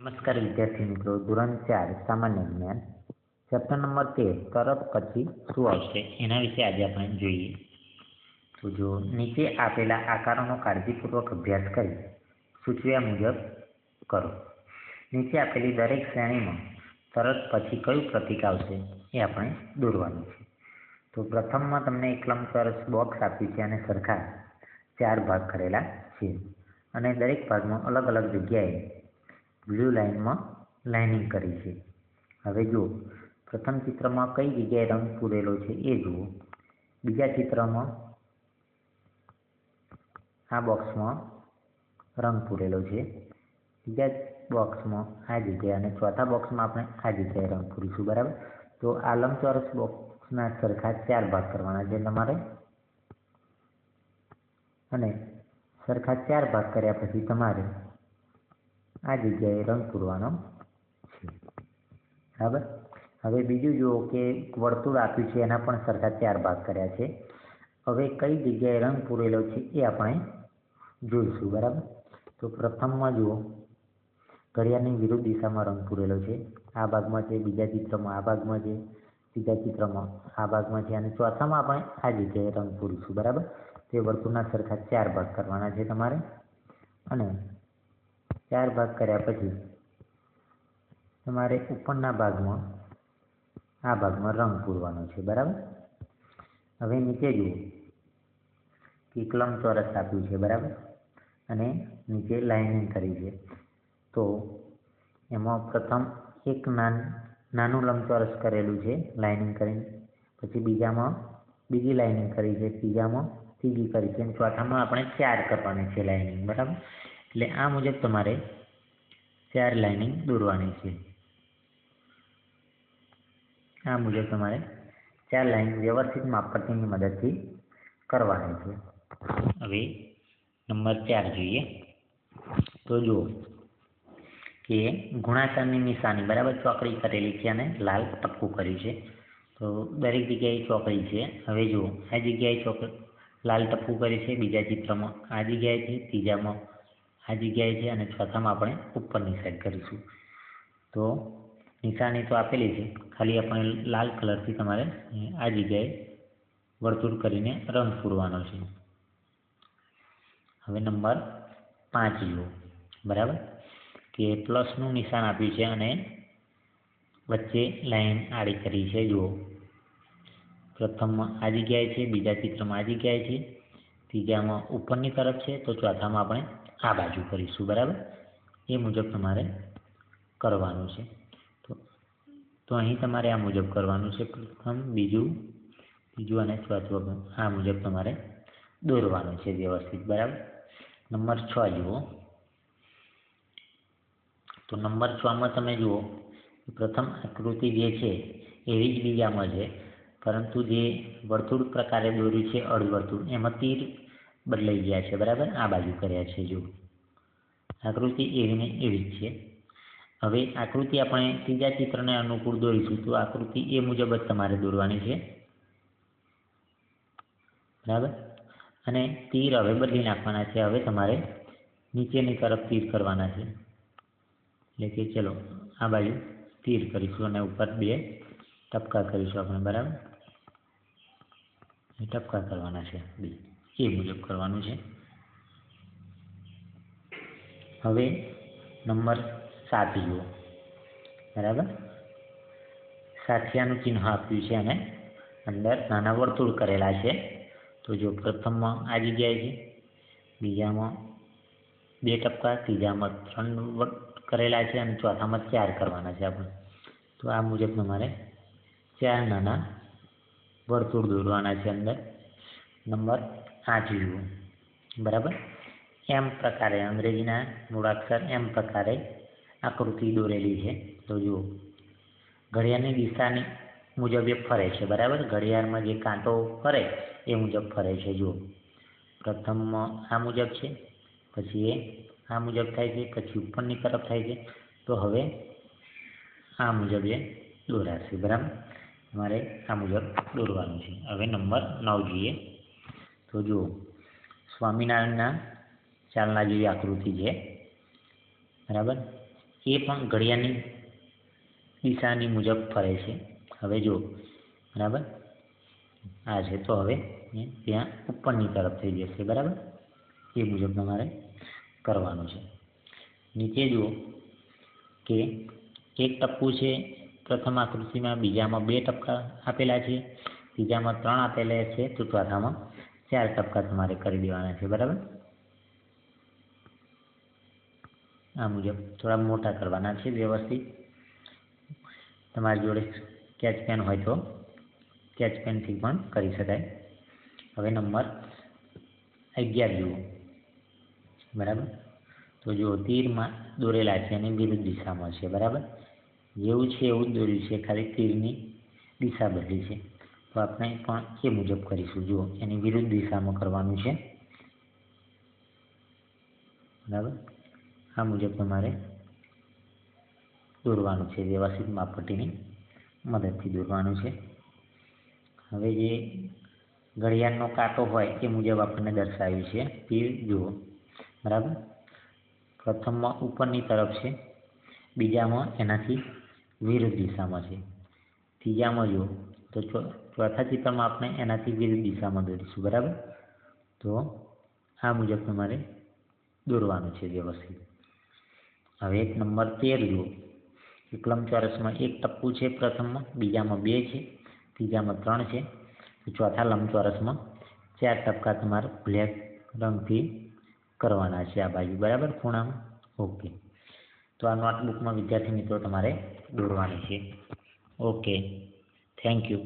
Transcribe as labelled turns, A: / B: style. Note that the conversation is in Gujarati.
A: નમસ્કાર વિદ્યાર્થી મિત્રો, ધોરણ ચાર, સામાન્ય જ્ઞાન ચેપ્ટર નંબર તેર તરત પછી શું આવશે? એના વિશે આજે આપણે જોઈએ. તો જો નીચે આપેલા આકારોનો કાળજીપૂર્વક અભ્યાસ કરી, સૂચવ્યા મુજબ કરો. નીચે આપેલી દરેક શ્રેણીમાં તરત પછી કયું પ્રતીક આવશે એ આપણે દોરવાનું છે. તો પ્રથમમાં તમને એક લંબચોરસ બોક્સ આપ્યું છે અને સરખા ચાર ભાગ કરેલા છે. અને દરેક ભાગમાં અલગ અલગ જગ્યાએ બ્લુ લાઇનમાં લાઇનિંગ કરી છે. હવે જુઓ, પ્રથમ ચિત્રમાં કઈ જગ્યાએ રંગ પૂરેલો છે એ જુઓ. બીજા ચિત્રમાં આ બોક્સમાં રંગ પૂરેલો છે. બીજા બોક્સમાં આ જગ્યાએ અને ચોથા બોક્સમાં આપણે આ જગ્યાએ રંગ પૂરીશું, બરાબર? તો આ લંબચોરસ બોક્સના સરખા ચાર ભાગ કરવાના છે તમારે. અને સરખા ચાર ભાગ કર્યા પછી તમારે આ જગ્યાએ રંગ પૂરવાનો છે. બરાબર? હવે બીજું જુઓ કે વર્તુળ આપ્યું છે, એના પણ સરખા ચાર ભાગ કર્યા છે. હવે કઈ જગ્યાએ રંગ પૂરેલો છે એ આપણે જોઈશું, બરાબર? તો પ્રથમમાં જુઓ, ઘડિયાળની વિરુદ્ધ દિશામાં રંગ પૂરેલો છે. આ ભાગમાં છે, બીજા ચિત્રમાં આ ભાગમાં છે, ત્રીજા ચિત્રમાં આ ભાગમાં છે અને ચોથામાં આપણે આ જગ્યાએ રંગ પૂરીશું, બરાબર? તે વર્તુળના સરખા ચાર ભાગ કરવાના છે તમારે. અને ચાર ભાગ કર્યા પછી તમારે ઉપરના ભાગમાં, આ ભાગમાં રંગ પૂરવાનો છે, બરાબર? હવે નીચે જુઓ. કે ચોરસ આપ્યું છે, બરાબર? અને નીચે લાઇનિંગ કરી છે. તો એમાં પ્રથમ એક નાન, નાનું લંબચોરસ કરેલું છે લાઇનિંગ કરીને. પછી બીજામાં બીજી લાઇનિંગ કરી છે, ત્રીજામાં ત્રીજી કરી છે, અને ચોથામાં આપણે ચાર કરવાની છે લાઇનિંગ બરાબર? એટલે આ મુજબ તમારે ચાર લાઇનિંગ દોરવાની છે. આ મુજબ તમારે ચાર લાઇન વ્યવસ્થિત માપપટ્ટીની મદદથી કરવાની છે. હવે નંબર ચાર જોઈએ. તો જુઓ કે ગુણાકારની નિશાની બરાબર ચોકડી કરેલી છે અને લાલ ટપકું કર્યું છે. તો દરેક જગ્યાએ ચોકડી છે. હવે જુઓ, આ જગ્યાએ ચોક, લાલ ટપકું કર્યું છે, બીજા ચિત્રમાં, આ જગ્યાએથી ત્રીજામાં આ જગ્યાએ છે અને ચોથામાં આપણે ઉપરની સાઈડ કરીશું. તો નિશાની તો આપેલી છે. ખાલી આપણે લાલ કલરથી તમારે આ જગ્યાએ વર્તુળ કરીને રંગ પૂરવાનો છે. હવે નંબર પાંચ જુઓ બરાબર? કે પ્લસનું નિશાન આપ્યું છે અને વચ્ચે લાઈન આડી કરી છે. જુઓ. પ્રથમમાં આ જગ્યાએ છે, બીજા ચિત્રમાં આ જગ્યાએ છે. ત્રીજામાં ઉપરની તરફ છે. તો ચોથામાં આપણે આ બાજુ કરીશું, બરાબર? એ મુજબ તમારે કરવાનું છે. તો તો અહીં તમારે આ મુજબ કરવાનું છે. પ્રથમ, બીજું બીજું અને ચોથું આ મુજબ તમારે દોરવાનું છે વ્યવસ્થિત, બરાબર? નંબર છ જુઓ. તો નંબર છમાં તમે જુઓ પ્રથમ આકૃતિ જે છે, એવી જ બીજામાં છે. પરંતુ જે વર્તુળ પ્રકારે દોર્યું છે અર્ધવર્તુળ, એમાં તીર બદલાઈ ગયા છે, બરાબર? આ બાજુ કર્યા છે જો આકૃતિ એવી ને એવી જ છે. હવે આકૃતિ આપણે ત્રીજા ચિત્રને અનુકૂળ દોરીશું, તો આકૃતિ એ મુજબ જ તમારે દોરવાની છે. બરાબર? અને તીર હવે બદલી નાખવાના છે, હવે તમારે નીચેની તરફ તીર કરવાના છે. એટલે કે ચલો, આ બાજુ તીર કરીશું અને ઉપર બે ટપકા કરીશું આપણે, બરાબર? ટપકા કરવાના છે, બે. એ મુજબ કરવાનું છે. હવે નંબર સાત જુઓ બરાબર? સાથિયાનું ચિહ્ન આપ્યું છે અને અંદર નાના વર્તુળ કરેલા છે. તો જો પ્રથમમાં આ જગ્યાએ છે. બીજામાં બે ટપકા, ત્રીજામાં ત્રણ કરેલા છે અને ચોથામાં ચાર કરવાના છે આપણે. તો આ મુજબ તમારે ચાર નાના વર્તુળ દોરવાના છે અંદર. નંબર જુઓ બરાબર? એમ પ્રકારે અંગ્રેજીના મૂળાક્ષર એમ પ્રકારે આકૃતિ દોરેલી છે. તો જુઓ. ઘડિયાળની દિશાની મુજબ એ ફરે છે. બરાબર? ઘડિયાળમાં જે કાંટો ફરે એ મુજબ ફરે છે. જુઓ. પ્રથમ આ મુજબ છે, પછી એ આ મુજબ થાય છે, પછી ઉપરની તરફ થાય છે. તો હવે આ મુજબ એ દોરાશે. બરાબર? મારે આ મુજબ દોરવાનું છે. હવે નંબર નવ જોઈએ. તો જુઓ, સ્વામિનારાયણના ચાલના જેવી આકૃતિ છે, બરાબર? એ પણ ઘડિયાળની દિશાની મુજબ ફરે છે. હવે જુઓ, બરાબર? આ છે, તો હવે ત્યાં ઉપરની તરફ થઈ જશે, બરાબર? એ મુજબ તમારે કરવાનું છે. નીચે જુઓ કે એક ટપકું છે, પ્રથમ આકૃતિમાં બીજામાં બે ટપકા આપેલા છે ત્રીજામાં ત્રણ આપેલા છે તો ચોથામાં ચાર ટપકા તમારે કરી દેવાના છે, બરાબર? આ મુજબ થોડા મોટા કરવાના છે વ્યવસ્થિત. તમારી જોડે સ્કેચ પેન હોય તો સ્કેચ પેનથી પણ કરી શકાય. હવે નંબર અગિયાર જુઓ. બરાબર? તો જુઓ, તીરમાં દોરેલા છે અને વિરુદ્ધ દિશામાં છે, બરાબર? જેવું છે એવું જ દોર્યું છે, ખાલી તીરની દિશા બદલી છે. તો આપણે પણ એ મુજબ કરીશું. જુઓ, એની વિરુદ્ધ દિશામાં કરવાનું છે. બરાબર? આ મુજબ તમારે દોરવાનું છે. વ્યવસ્થિત માપપટ્ટીની મદદથી દોરવાનું છે. હવે જે ઘડિયાળનો કાંટો હોય એ મુજબ આપણને દર્શાવ્યું છે. તે જુઓ. બરાબર? પ્રથમમાં ઉપરની તરફ છે. બીજામાં એનાથી વિરુદ્ધ દિશામાં છે. ત્રીજામાં જુઓ. તો ચોથા ચિત્રમાં આપણે એનાથી વિરુદ્ધ દિશામાં દોરીશું, બરાબર? તો આ મુજબ તમારે દોરવાનું છે વ્યવસ્થિત. હવે એક નંબર તેર જુઓ. એક ચોરસમાં એક ટપ્પુ છે પ્રથમમાં, બીજામાં બે છે, ત્રીજામાં ત્રણ છે. ચોથા લંબચોરસમાં ચાર ટપકા તમારે બ્લેક રંગથી કરવાના છે આ બાજુ, બરાબર? ખૂણામાં? ઓકે. તો આ નોટબુકમાં વિદ્યાર્થી મિત્રો તમારે દોરવાની છે. ઓકે. Thank you.